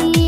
You.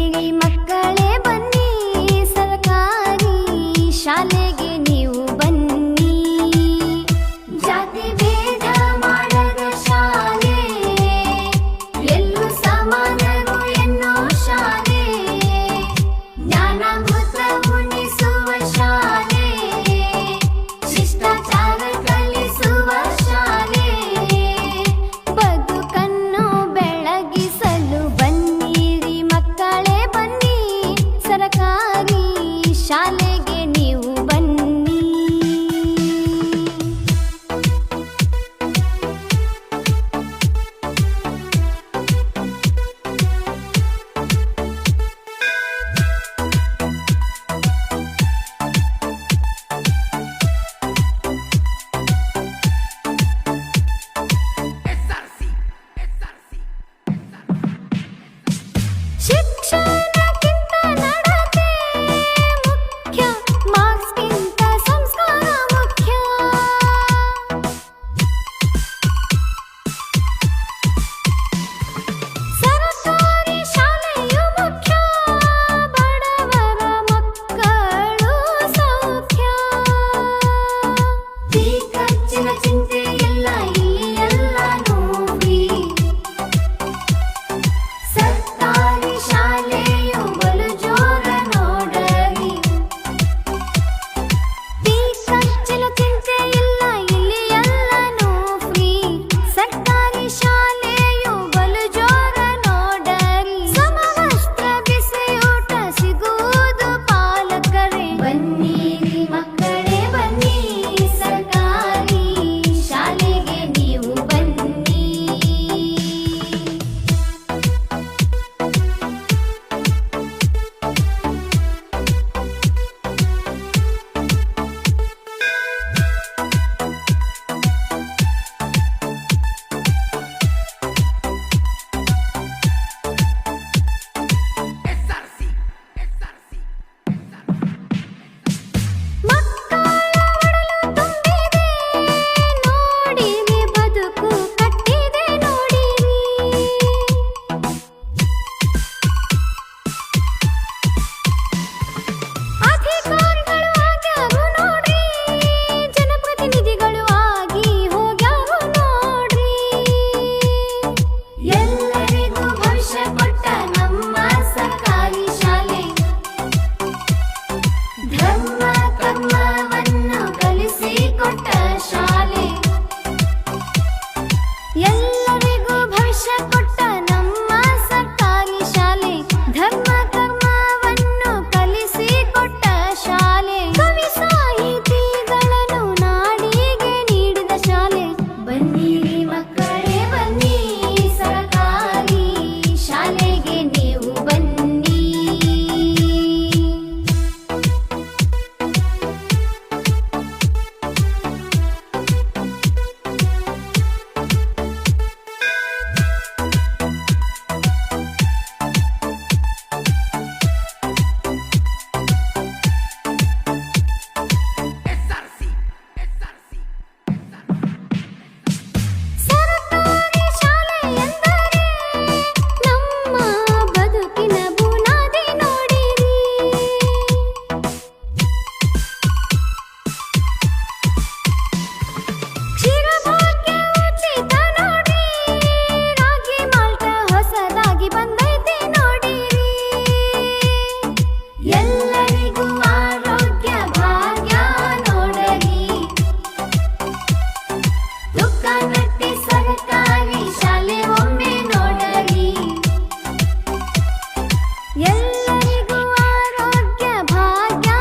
ಎಲ್ಲರಿಗೂ ಆರೋಗ್ಯ ಭಾಗ್ಯ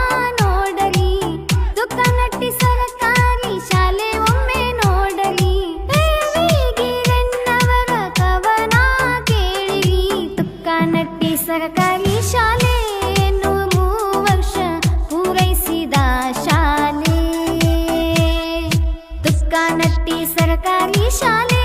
ನೋಡಲಿ ದುಃಖ ನಟ್ಟಿ ಸರ್ಕಾರಿ ಶಾಲೆ ಒಮ್ಮೆ ನೋಡಲಿ ಗಿರಣ್ಣವರ ಕವನ ಕೇಳಿರಿ ದುಃಖ ನಟ್ಟಿ ಸರಕಾರಿ ಶಾಲೆ ವರ್ಷ ಪೂರೈಸಿದ ಶಾಲೆ ದುಃಖ ನಟ್ಟಿ ಸರಕಾರಿ ಶಾಲೆ